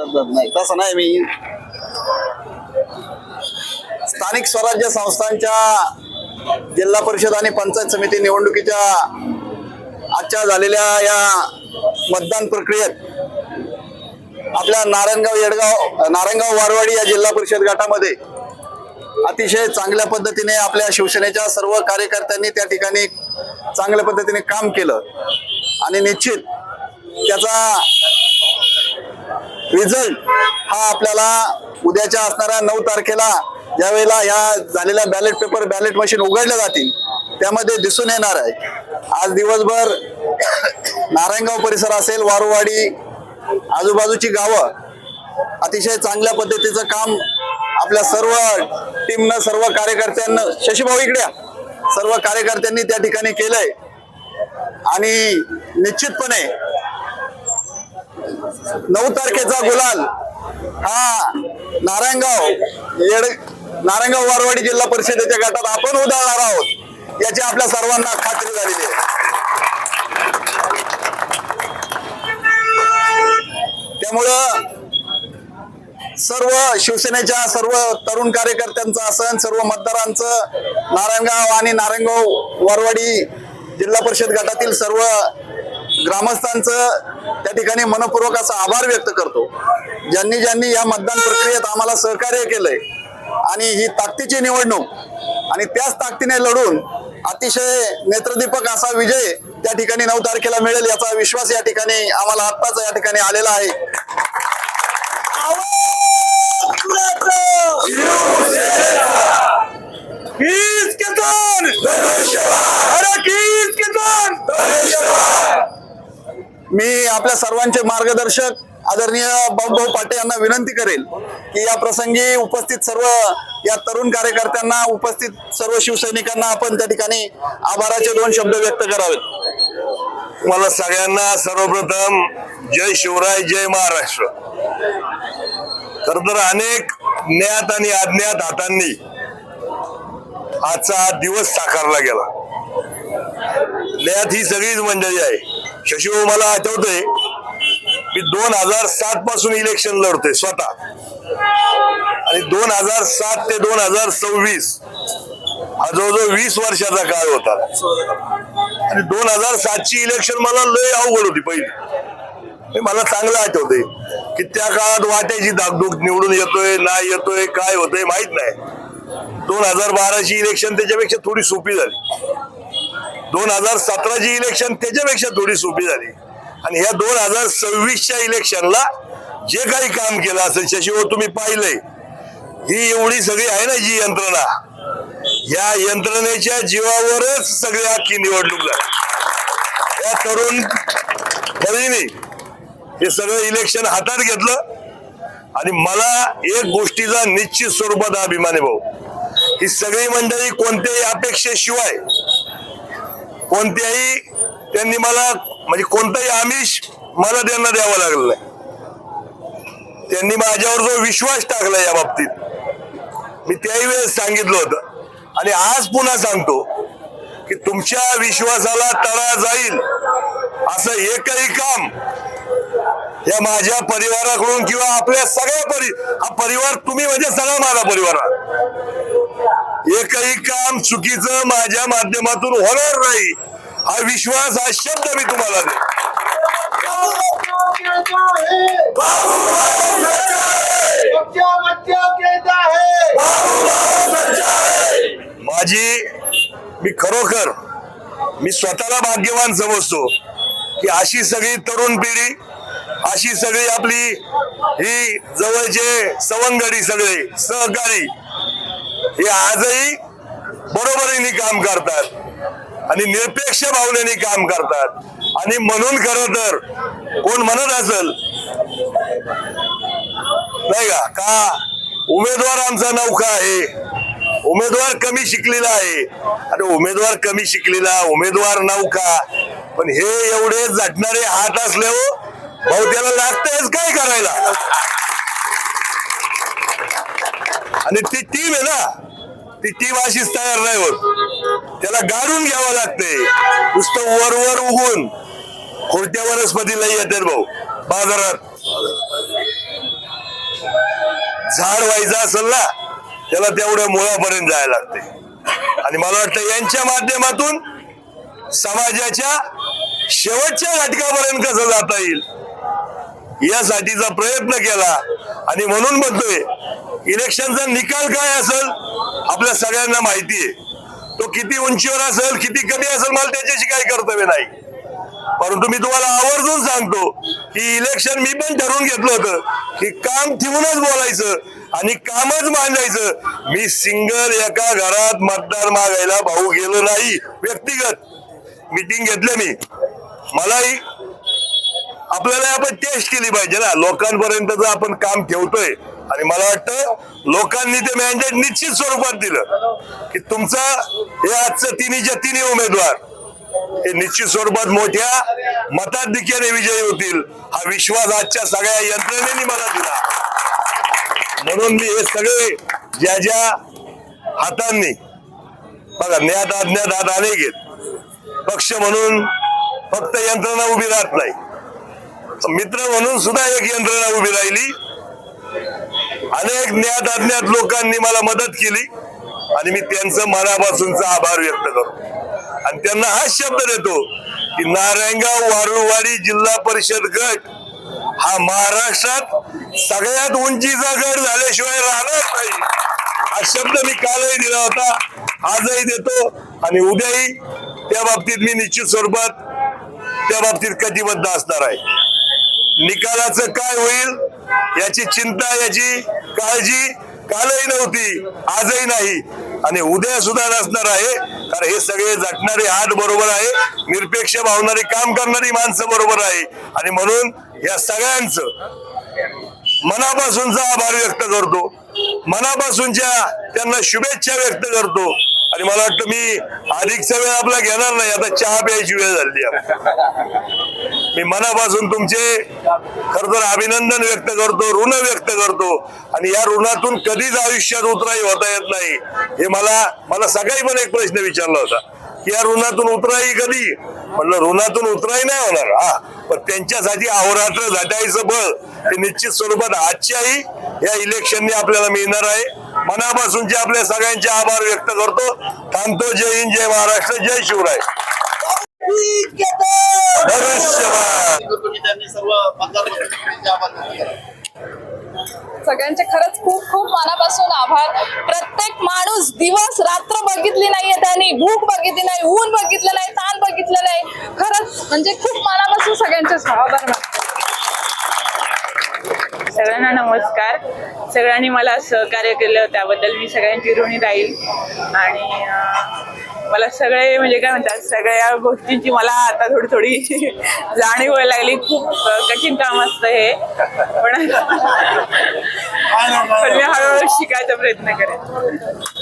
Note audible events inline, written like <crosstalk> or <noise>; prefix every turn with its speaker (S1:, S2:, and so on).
S1: नाही तसं नाही मी. स्थानिक स्वराज्य संस्थांच्या जिल्हा परिषद आणि पंचायत समिती निवडणुकीच्या आजच्या झालेल्या या मतदान प्रक्रियेत आपल्या नारायणगाव येडगाव नारायणगाव वारवाडी या जिल्हा परिषद गटामध्ये अतिशय चांगल्या पद्धतीने आपल्या शिवसेनेच्या सर्व कार्यकर्त्यांनी त्या ठिकाणी चांगल्या पद्धतीने काम केलं. आणि निश्चित त्याचा रिझल्ट हा आपल्याला उद्याच्या असणाऱ्या नऊ तारखेला ज्यावेळेला या झालेल्या बॅलेट पेपर बॅलेट मशीन उघडल्या जातील त्यामध्ये दिसून येणार आहे. आज दिवसभर नारायणगाव परिसर असेल वारुवाडी आजूबाजूची गावं अतिशय चांगल्या पद्धतीचं काम आपल्या सर्व टीमनं सर्व कार्यकर्त्यांना शशीभाऊ इकड्या सर्व कार्यकर्त्यांनी त्या ठिकाणी केलंय. आणि निश्चितपणे नऊ तारखेचा गुलाल हा नारायणगाव येड नारायणगाव वारवाडी जिल्हा परिषदेच्या गटात आपण उधळणार आहोत. याची आपल्या सर्वांना खात्री झालेली आहे. त्यामुळं सर्व शिवसेनेच्या सर्व तरुण कार्यकर्त्यांचं असन सर्व मतदारांचं नारायणगाव आणि नारायणगाव वारवाडी जिल्हा परिषद गटातील सर्व ग्रामस्थांचं त्या ठिकाणी मनपूर्वक असा आभार व्यक्त करतो. ज्यांनी ज्यांनी या मतदान प्रक्रियेत आम्हाला सहकार्य केलंय आणि ही ताकदीची निवडणूक आणि त्याच ताकदीने लढून अतिशय नेत्रदीपक असा विजय त्या ठिकाणी नऊ तारखेला मिळेल याचा विश्वास या ठिकाणी आम्हाला आत्ताच या ठिकाणी आलेला आहे. मी आपल्या सर्वांचे मार्गदर्शक आदरणीय बाबूभाऊ पाटे यांना विनंती करेल की या प्रसंगी उपस्थित सर्व या तरुण कार्यकर्त्यांना उपस्थित सर्व शिवसैनिकांना आपण त्या ठिकाणी आभाराचे दोन शब्द व्यक्त करावेत.
S2: मला सगळ्यांना सर्वप्रथम जय शिवराय जय महाराष्ट्र. खर तर अनेक ज्ञात आणि अज्ञात हातांनी आजचा हा दिवस साकारला गेला. ज्ञात ही सगळीच मंडळी आहे. शशिभाऊ मला आठवतंय मी दोन हजार सात पासून इलेक्शन लढतोय स्वतः. आणि दोन हजार सात ते दोन हजार सव्वीस हा जवळजवळ वीस वर्षाचा काळ होता. आणि दोन हजार सातची इलेक्शन मला लय अवघड होती पहिली. हे मला चांगलं आठवतंय की त्या काळात वाटायची दागदुग निवडून येतोय नाही येतोय काय होतंय माहीत नाही. दोन हजार बाराची इलेक्शन त्याच्यापेक्षा थोडी सोपी झाली. दोन हजार सतराची इलेक्शन त्याच्यापेक्षा थोडी सोपी झाली. आणि ह्या दोन हजार सव्वीसच्या इलेक्शनला जे काही काम केलं असेल शशिभाऊ तुम्ही पाहिलंय. ही एवढी सगळी आहे ना जी यंत्रणा? या यंत्रणेच्या जीवावरच सगळी अख्खी निवडणूक झाली. या तरुण तरुणी हे सगळं इलेक्शन हातात घेतलं. आणि मला एक गोष्टीचा निश्चित स्वरूपात अभिमान आहे भाऊ. ही सगळी मंडळी कोणत्याही अपेक्षेशिवाय कोणत्याही त्यांनी मला म्हणजे कोणताही आमिष मला त्यांना द्यावं लागलं नाही त्यांनी माझ्यावर जो विश्वास टाकला या बाबतीत मी त्याही वेळेस सांगितलं होतं आणि आज पुन्हा सांगतो की तुमच्या विश्वासाला तडा जाईल असं एकही काम या माझ्या परिवाराकडून किंवा आपल्या सगळ्या परि हा परिवार तुम्ही म्हणजे सगळा माझा परिवार आहात. एकही काम चुकीचं माझ्या माध्यमातून होणार नाही. हा विश्वास हा शब्द मी तुम्हाला दे माझी मी खरोखर मी स्वतःला भाग्यवान समजतो की अशी सगळी तरुण पिढी अशी सगळी आपली ही जवळचे सवंगडी सगळे सहकारी हे आजही बरोबरीने काम करतात. आणि निरपेक्ष भावनेने काम करतात. आणि म्हणून खरं तर कोण म्हणत असेल नाही का? का उमेदवार आमचा नौका आहे. उमेदवार कमी शिकलेला आहे. आणि उमेदवार कमी शिकलेला उमेदवार नौका. पण हे एवढे झटणारे हात असल्यावर भाऊ त्याला लागतंयच काय करायला? आणि ती टीम आहे ना ती टीम अशीच तयार नाही होत. त्याला गाडून घ्यावं लागते नुसतं वर वर उगून खोट्या वनस्पतीला येतात भाऊ? बाजारात. झाड व्हायचं असेल ना त्याला तेवढ्या मुळापर्यंत जायला लागते आणि मला वाटतं यांच्या माध्यमातून समाजाच्या शेवटच्या घटकापर्यंत कसं जाता येईल? यासाठीचा प्रयत्न केला. आणि म्हणून म्हणतोय इलेक्शनचा निकाल काय असेल आपल्या सगळ्यांना माहिती आहे. तो किती उंचीवर असेल किती कमी असेल मला त्याच्याशी काही कर्तव्य नाही. परंतु मी तुम्हाला आवर्जून सांगतो की इलेक्शन मी पण ठरवून घेतलं होतं की काम ठेवूनच बोलायचं आणि कामच मांडायचं. मी सिंगल एका घरात मतदार मागायला भाऊ गेलो नाही व्यक्तिगत. मिटिंग घेतलं मी. मलाही आपल्याला आपण टेस्ट केली पाहिजे ना. लोकांपर्यंतच आपण काम ठेवतोय. आणि मला वाटतं लोकांनी ते मॅन्डेट निश्चित स्वरूपात दिलं. की तुमचा हे आजचं तिन्हीच्या तिन्ही उमेदवार हे निश्चित स्वरूपात मोठ्या मताधिक्याने विजयी होतील हा विश्वास आजच्या सगळ्या यंत्रणेने मला दिला. म्हणून मी हे सगळे ज्या ज्या हातांनी बघा ज्ञात अज्ञात हात आले घेत पक्ष म्हणून फक्त यंत्रणा उभी राहत नाही. मित्र म्हणून सुद्धा एक यंत्रणा उभी राहिली. अनेक ज्ञात अज्ञात लोकांनी मला मदत केली आणि मी त्यांचं मनापासूनचा आभार व्यक्त करतो. आणि त्यांना हाच शब्द देतो की नारायणगाव वारुळवाडी जिल्हा परिषद गट हा महाराष्ट्रात सगळ्यात उंचीचा गट झाल्याशिवाय राहणार नाही. हा शब्द मी कालही दिला होता आजही देतो आणि उद्याही त्या बाबतीत मी निश्चित स्वरूपात त्या बाबतीत कटिबद्ध असणार आहे. निकालाचं काय होईल याची चिंता याची काळजी कालही नव्हती आजही नाही. आणि उद्या सुद्धा नसणार आहे कारण हे सगळे झटणारे हात बरोबर आहे. निरपेक्ष भावणारी काम करणारी माणसं बरोबर आहे. आणि म्हणून या सगळ्यांचं मनापासूनचा आभार व्यक्त करतो. मनापासूनच्या त्यांना शुभेच्छा व्यक्त करतो. आणि मला वाटतं मी अधिकचा वेळ आपला घेणार नाही. आता चहा प्यायची वेळ झाली आहे. मी मनापासून तुमचे खर तर अभिनंदन व्यक्त करतो ऋण व्यक्त करतो. आणि या ऋणातून कधीच आयुष्यात उतराई होता येत नाही. हे मला मला सकाळी पण एक प्रश्न विचारला होता की या ऋणातून उतराई कधी? म्हणलं ऋणातून उतराई नाही होणार. हा पण त्यांच्यासाठी अहोरात्र झटायचं बळ हे निश्चित स्वरूपात आजच्याही या इलेक्शनने आपल्याला मिळणार आहे. मनापासूनचे आपल्या सगळ्यांचे आभार व्यक्त करतो. थांबतो. जय हिंद जय महाराष्ट्र जय शिवराय.
S3: सगळ्यांचे खरंच खूप खूप मनापासून आभार. प्रत्येक माणूस दिवस रात्र बघितली नाहीये त्यांनी भूक बघितली नाही ऊन बघितलं नाही ताण बघितलं नाही. खरंच म्हणजे खूप मनापासून सगळ्यांचे आभार
S4: सगळ्यांना नमस्कार. सगळ्यांनी मला सहकार्य केलं त्याबद्दल मी सगळ्यांची ऋणी राहील. आणि मला सगळे म्हणजे काय म्हणतात सगळ्या गोष्टींची मला आता थोडी थोडी <laughs> जाणीव व्हायला लागली. खूप कठीण काम असतं हे. पण पण मी हळूहळू शिकायचा प्रयत्न करेन.